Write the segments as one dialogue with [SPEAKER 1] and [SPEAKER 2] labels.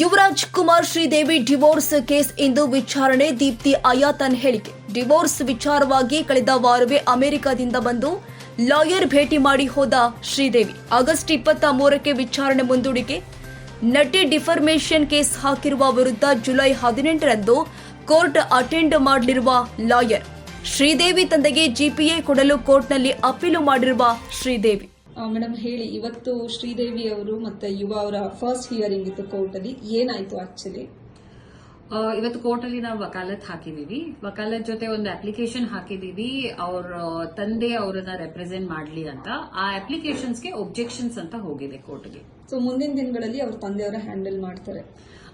[SPEAKER 1] Yuvraj Kumar Sridevi divorce case ಇಂದು ವಿಚಾರಣೆ. ದೀಪ್ತಿ ಅಯಾತನ್ ಹೇಳಿಕೆ. ಡಿವೋರ್ಸ್ ವಿಚಾರವಾಗಿ ಕಳೆದ ವಾರವೇ ಅಮೆರಿಕದಿಂದ ಬಂದು ಲಾಯರ್ ಭೇಟಿ ಮಾಡಿ ಹೋದ ಶ್ರೀದೇವಿ. ಆಗಸ್ಟ್ ಇಪ್ಪತ್ತ ಮೂರಕ್ಕೆ ವಿಚಾರಣೆ ಮುಂದೂಡಿಕೆ. ನಟಿ ಡಿಫರ್ಮೇಷನ್ ಕೇಸ್ ಹಾಕಿರುವ ವಿರುದ್ಧ ಜುಲೈ ಹದಿನೆಂಟರಂದು ಕೋರ್ಟ್ ಅಟೆಂಡ್ ಮಾಡಲಿರುವ ಲಾಯರ್. ಶ್ರೀದೇವಿ ತಂದೆಗೆ ಜಿಪಿಎ ಕೊಡಲು ಕೋರ್ಟ್ನಲ್ಲಿ ಅಪೀಲು ಮಾಡಿರುವ ಶ್ರೀದೇವಿ.
[SPEAKER 2] ಮೇಡಮ್ ಹೇಳಿ ಇವತ್ತು ಶ್ರೀದೇವಿ ಅವರು ಮತ್ತೆ ಯುವ ಅವರ ಫಸ್ಟ್ ಹಿಯರಿಂಗ್ ಇತ್ತು ಕೋರ್ಟ್ ಅಲ್ಲಿ ಏನಾಯ್ತು ಆಕ್ಚುಲಿ
[SPEAKER 3] ಆ, ಇವತ್ತು ಕೋರ್ಟಲ್ಲಿ ನಾವು ವಕಾಲತ್ ಹಾಕಿದೀವಿ ವಕಾಲತ್ ಜೊತೆ ಒಂದು ಅಪ್ಲಿಕೇಶನ್ ಹಾಕಿದೀವಿ ಅವ್ರ ತಂದೆ ಅವರನ್ನ ರೆಪ್ರೆಸೆಂಟ್ ಮಾಡ್ಲಿ ಅಂತ. ಆ ಅಪ್ಲಿಕೇಶನ್ಸ್ಗೆ ಒಬ್ಜೆಕ್ಷನ್ಸ್ ಅಂತ ಹೋಗಿದೆ ಕೋರ್ಟ್ಗೆ.
[SPEAKER 2] ಸೊ ಮುಂದಿನ ದಿನಗಳಲ್ಲಿ ಅವ್ರ ತಂದೆಯವರ ಹ್ಯಾಂಡಲ್ ಮಾಡ್ತಾರೆ.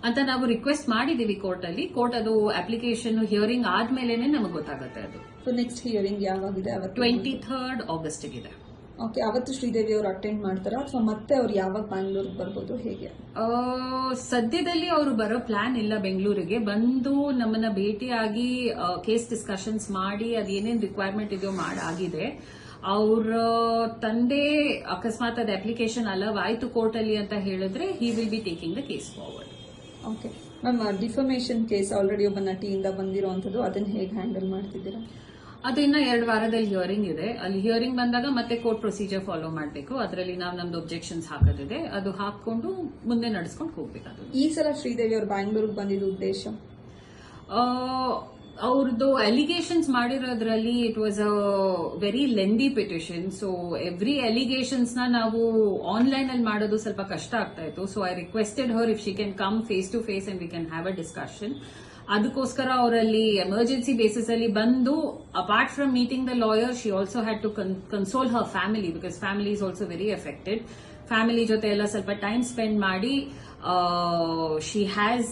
[SPEAKER 3] ಅಂತ ನಾವು ರಿಕ್ವೆಸ್ಟ್ ಮಾಡಿದೀವಿ ಕೋರ್ಟ್ ಅಲ್ಲಿ ಕೋರ್ಟ್ ಅದು ಅಪ್ಲಿಕೇಶನ್ ಹಿಯರಿಂಗ್ ಆದ್ಮೇಲೆ ನಮಗೆ ಗೊತ್ತಾಗುತ್ತೆ ಅದು.
[SPEAKER 2] ಸೊ ನೆಕ್ಸ್ಟ್ ಹಿಯರಿಂಗ್ ಯಾವಾಗಿದೆ?
[SPEAKER 3] ಟ್ವೆಂಟಿ ಥರ್ಡ್ ಆಗಸ್ಟ್ಗಿದೆ
[SPEAKER 2] ಓಕೆ ಅವತ್ತು ಶ್ರೀದೇವಿ ಅವರು ಅಟೆಂಡ್ ಮಾಡ್ತಾರಾ? ಅಥವಾ ಮತ್ತೆ ಅವ್ರು ಯಾವಾಗ ಬ್ಯಾಂಗ್ಳೂರ್ಗೆ ಬರ್ಬೋದು? ಹೇಗೆ?
[SPEAKER 3] ಸದ್ಯದಲ್ಲಿ ಅವರು ಬರೋ ಪ್ಲಾನ್ ಇಲ್ಲ ಬೆಂಗಳೂರಿಗೆ. ಬಂದು ನಮ್ಮನ್ನ ಭೇಟಿಯಾಗಿ ಕೇಸ್ ಡಿಸ್ಕಷನ್ಸ್ ಮಾಡಿ ಅದೇನೇನ್ ರಿಕ್ವೈರ್ಮೆಂಟ್ ಇದೆಯೋ ಮಾಡಾಗಿದೆ ಅವರ ತಂದೆ ಅಕಸ್ಮಾತ್ ಅದು ಅಪ್ಲಿಕೇಶನ್ ಅಲವ್ ಆಯ್ತು ಕೋರ್ಟ್ ಅಲ್ಲಿ ಅಂತ ಹೇಳಿದ್ರೆ he will be taking the case forward
[SPEAKER 2] okay ma'am defamation case already ಒಬ್ಬ ನಟಿಯಿಂದ ಬಂದಿರುವಂಥದ್ದು ಅದನ್ನ ಹೇಗೆ ಹ್ಯಾಂಡಲ್ ಮಾಡ್ತಿದ್ದೀರಾ?
[SPEAKER 3] ಅದು ಇನ್ನ ಎರಡು ವಾರದಲ್ಲಿ ಹಿಯರಿಂಗ್ ಇದೆ. ಅಲ್ಲಿ ಹಿಯರಿಂಗ್ ಬಂದಾಗ ಮತ್ತೆ ಕೋರ್ಟ್ ಪ್ರೊಸೀಜರ್ ಫಾಲೋ ಮಾಡಬೇಕು. ಅದರಲ್ಲಿ ನಾವು ನಮ್ದು ಒಬ್ಜೆಕ್ಷನ್ಸ್ ಹಾಕೋದಿದೆ. ಅದು ಹಾಕೊಂಡು ಮುಂದೆ ನಡೆಸ್ಕೊಂಡು ಹೋಗ್ಬೇಕು
[SPEAKER 2] ಈ ಸಲ ಶ್ರೀದೇವಿ ಅವರು ಬ್ಯಾಂಗ್ಳೂರ್ಗೆ ಬಂದಿದ್ದ ಉದ್ದೇಶ?
[SPEAKER 3] ಅವ್ರದ್ದು allegations ಮಾಡಿರೋದ್ರಲ್ಲಿ it was a very lengthy petition so every ಅಲಿಗೇಷನ್ಸ್ನ ನಾವು ಆನ್ಲೈನ್ ಅಲ್ಲಿ ಮಾಡೋದು ಸ್ವಲ್ಪ ಕಷ್ಟ ಆಗ್ತಾ ಇತ್ತು. So I requested her if she can come face to face and we can have a discussion ಅದಕ್ಕೋಸ್ಕರ ಅವರಲ್ಲಿ ಎಮರ್ಜೆನ್ಸಿ ಬೇಸಿಸ್ ಅಲ್ಲಿ ಬಂದು apart from meeting the lawyer she also had to console her family because family is also very affected family ಜೊತೆ ಎಲ್ಲ ಸ್ವಲ್ಪ time spend ಮಾಡಿ she has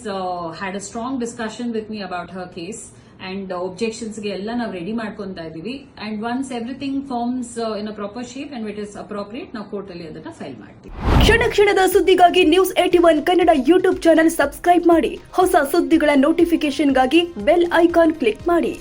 [SPEAKER 3] had a strong discussion with me about her case and ಒಬ್ಜೆಕ್ಷನ್ಸ್ಗೆ ಎಲ್ಲ ನಾವು ready ಮಾಡ್ಕೊಂತಾ ಇದೀವಿ and once everything forms in a proper shape and it is appropriate ನಾವು ಕೋರ್ಟಲ್ಲಿ ಅದನ್ನ ಫೈಲ್ ಮಾಡ್ತೀವಿ.
[SPEAKER 1] ಕ್ಷಣ ಕ್ಷಣದ ಸುದ್ದಿಗಾಗಿ news eighty one Kannada YouTube channel subscribe ಮಾಡಿ. ಹೊಸ ಸುದ್ದಿಗಳ ನೋಟಿಫಿಕೇಶನ್ಗಾಗಿ ಬೆಲ್ ಐಕಾನ್ ಕ್ಲಿಕ್ ಮಾಡಿ.